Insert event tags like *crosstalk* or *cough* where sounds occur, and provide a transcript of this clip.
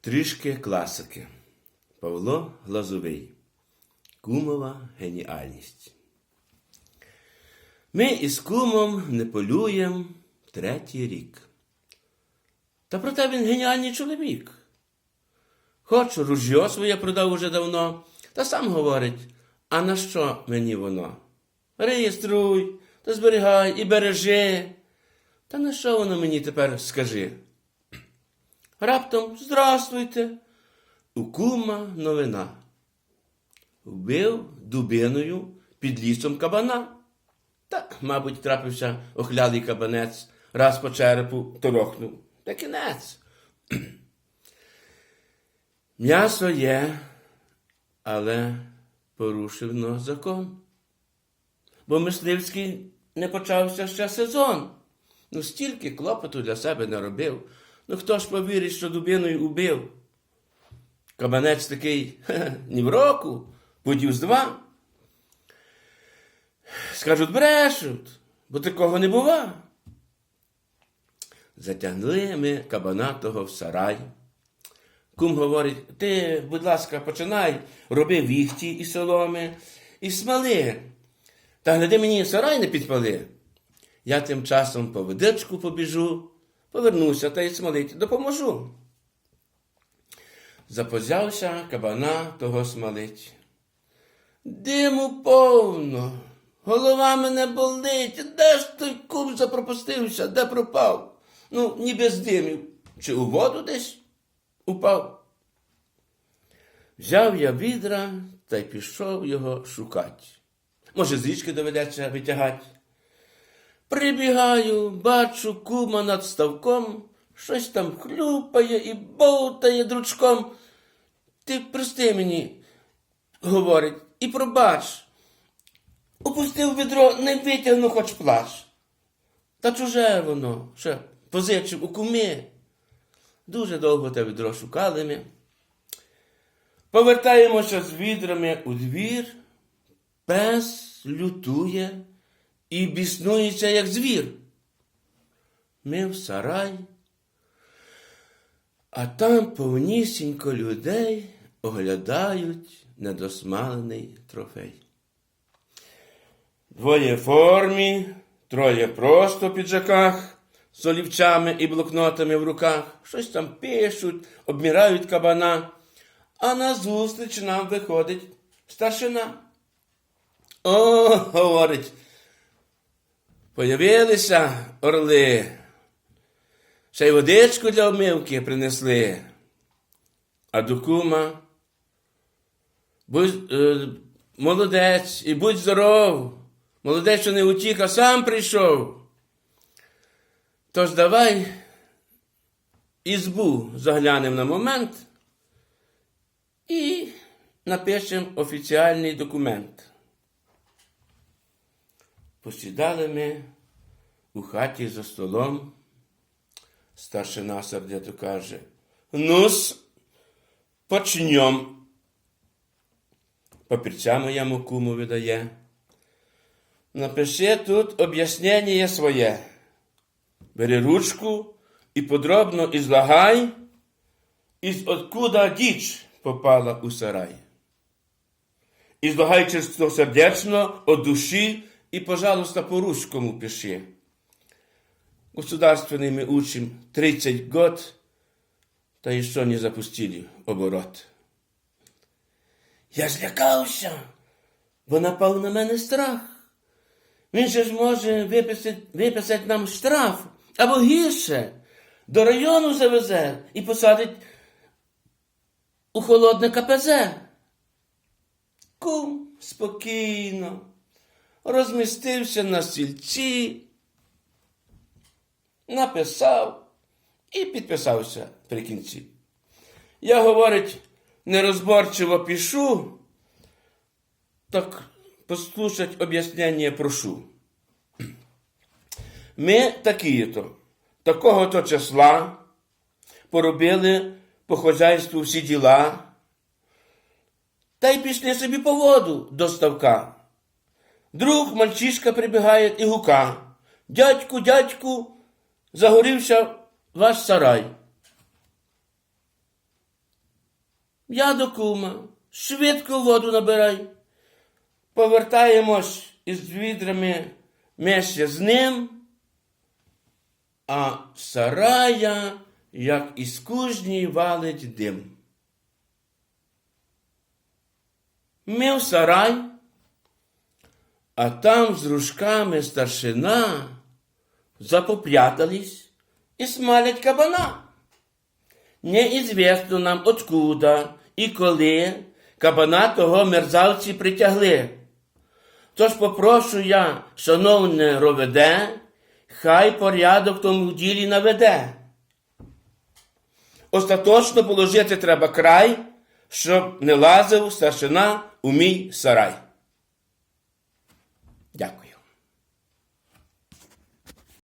Трішки класики. Павло Глазовий. Кумова геніальність. Ми із кумом не полюємо третій рік. Та проте він геніальний чоловік. Хоч ружьо своє продав уже давно, та сам говорить, а на що мені воно? Реєструй, та зберігай і бережи. Та на що воно мені тепер скажи? Раптом здравствуйте. У кума новина. Вбив дубиною під лісом кабана. Так, мабуть, трапився охлялий кабанець, раз по черепу торохнув. Та кінець. *clears throat* М'ясо є, але порушив но закон. Бо мисливський не почався ще сезон. Ну, стільки клопоту для себе не робив. Ну хто ж повірить, що дубиною убив? Кабанець такий хе-хе, ні в року, подів з два. Скажуть, брешуть, бо такого не бува. Затягли ми кабана того в сарай. Кум говорить, ти, будь ласка, починай, роби віхті і соломи, і смали. Та гляди мені сарай не підпали. Я тим часом по водичку побіжу, повернуся та й смолить допоможу. Запозявся кабана того смалить. Диму повно, голова мене болить, де ж той кум запропустився, де пропав? Ну, ні без димів, чи у воду десь упав. Взяв я відра та й пішов його шукати. Може, з річки доведеться витягати. Прибігаю, бачу кума над ставком, щось там хлюпає і бовтає дручком. Ти прости мені, говорить, і пробач. Упустив відро, не витягну хоч плащ. Та чуже воно, ще позичив у кумі. Дуже довго те відро шукали ми. Повертаємося з відрами у двір. Пес лютує і біснується, як звір. Ми в сарай, а там повнісінько людей оглядають недосмалений трофей. Двоє в формі, троє просто в піджаках, з олівцями і блокнотами в руках, щось там пишуть, обмірають кабана, а назустріч нам виходить старшина. О, говорить, появилися орли. Ще й водичку для обмивки принесли. А до кума будь е, молодець і будь здоров. Молодець, що не утік, а сам прийшов. Тож давай ізбу заглянемо на момент і напишемо офіціальний документ. Посідали ми у хаті за столом. Старшина сердито каже: Ну-с, почнем. Папірця моєму куму видає. Напиши тут об'яснення своє. Бери ручку і подробно ізлагай, із откуда діч попала у сарай. Ізлагай чистосердечно, от душі и, пожалуйста, по-русскому пиши. Государственный мы учим 30 год, та еще не запустили оборот. Я злякався, бо напав на мене страх. Він же ж може виписати, виписати нам штраф або гірше, до району завезе і посадить у холодне КПЗ. Кум спокійно розмістився на стільці, написав і підписався при кінці. Я, говорить, нерозборчиво пишу, так послушать об'яснення прошу. Ми такі-то, такого-то числа поробили по хозяйству всі діла, та й пішли собі по воду до ставка. Друг мальчишка прибігає і гука. Дядьку, дядьку, загорівся ваш сарай. Я до кума, швидко воду набирай. Повертаємось із відрами ми з ним, а сарая, як із кужні, валить дим. Ми в сарай, а там з ружками старшина запопрятались и смалять кабана. Неізвісно нам откуда і коли кабана того мерзавці притягли. Тож попрошу я, шановне роведе, хай порядок тому ділі наведе. Остаточно положити треба край, щоб не лазив старшина у мій сарай. Дякую.